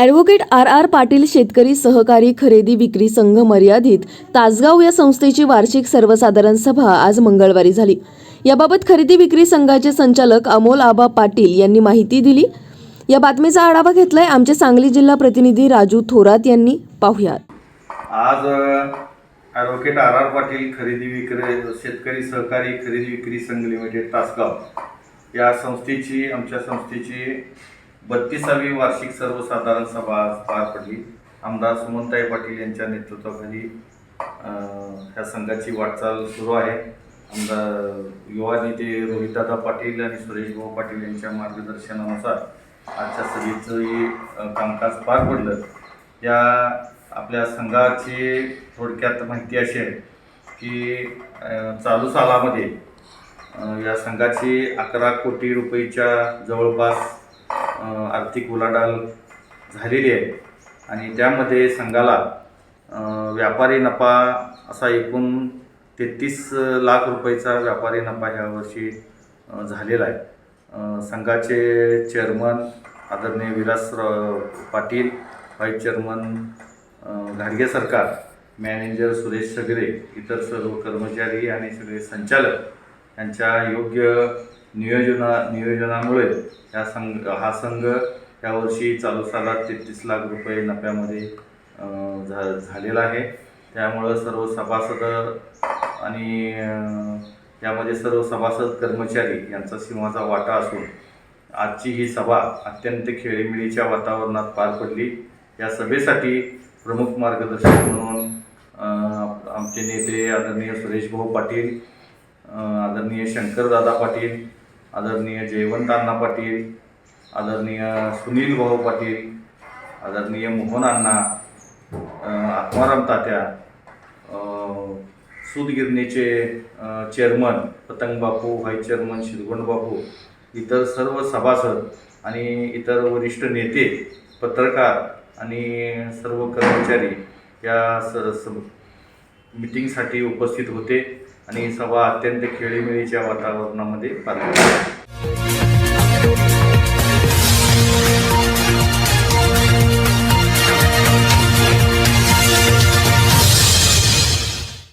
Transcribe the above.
Advocate R R Patil शेतकरी सहकारी खरेदी विक्री संघ मर्यादित तासगाव या संस्थेची वार्षिक सर्वसाधारण सभा आज मंगळवारी झाली. याबाबत खरेदी विक्री संघाचे संचालक अमोल आबा पाटील यांनी माहिती दिली. या बातमीचा आढावा घेतलाय आमचे सांगली जिल्हा प्रतिनिधी राजू थोरात यांनी. पाहुयात. आज ॲडव्होकेट आर आर पाटील खरेदी विक्री शेतकरी सहकारी खरेदी विक्री संघ लिमिटेड तासगाव या संस्थेची आमच्या संस्थेची बत्तीसावी वार्षिक सर्वसाधारण सभा आज पार पडली. आमदार सुमनताई पाटील यांच्या नेतृत्वाखाली ह्या संघाची वाटचाल सुरू आहे. आमदार युवा नेते रोहितदादा पाटील आणि सुरेश भाऊ पाटील यांच्या मार्गदर्शनानुसार आजच्या सभेचंही कामकाज पार पडलं. या आपल्या संघाची थोडक्यात माहिती अशी आहे की चालू सालामध्ये या संघाची अकरा कोटी रुपयेच्या जवळपास आर्थिक उलाढाल झालेली आहे. आणि त्यामध्ये संघाला व्यापारी नफा असा एकूण तेहतीस लाख रुपयाचा व्यापारी नफा ह्या वर्षी झालेला आहे. संघाचे चेअरमन आदरणीय विलासराव पाटील व्हाईस चेअरमन घाडगे सरकार मॅनेजर सुरेश सगरे इतर सर्व कर्मचारी आणि सगळे संचालक यांच्या योग्य नियोजना नियोजनामुळे या संघ हा संघ यावर्षी चालू सालात तेहतीस लाख रुपये नफ्यामध्ये झा झालेला आहे. त्यामुळं सर्व सभासद आणि यामध्ये सर्व सभासद कर्मचारी यांचा सिंहाचा वाटा असून आजची ही सभा अत्यंत खेळीमेळीच्या वातावरणात पार पडली. या सभेसाठी प्रमुख मार्गदर्शक म्हणून आमचे नेते आदरणीय सुरेश भाऊ पाटील आदरणीय शंकरदादा पाटील आदरणीय जयवंतांना अण्णा पाटील आदरणीय सुनील भाऊ पाटील आदरणीय मोहन अण्णा आत्माराम तात्या अं, चेअरमन पतंग बापू व्हाईस चेअरमन शिरगोंड बापू इतर सर्व सभासद आणि इतर वरिष्ठ नेते पत्रकार आणि सर्व कर्मचारी या स स मिटिंगसाठी उपस्थित होते आणि ही सभा अत्यंत खेळीमेळीच्या वातावरणामध्ये पार पडली.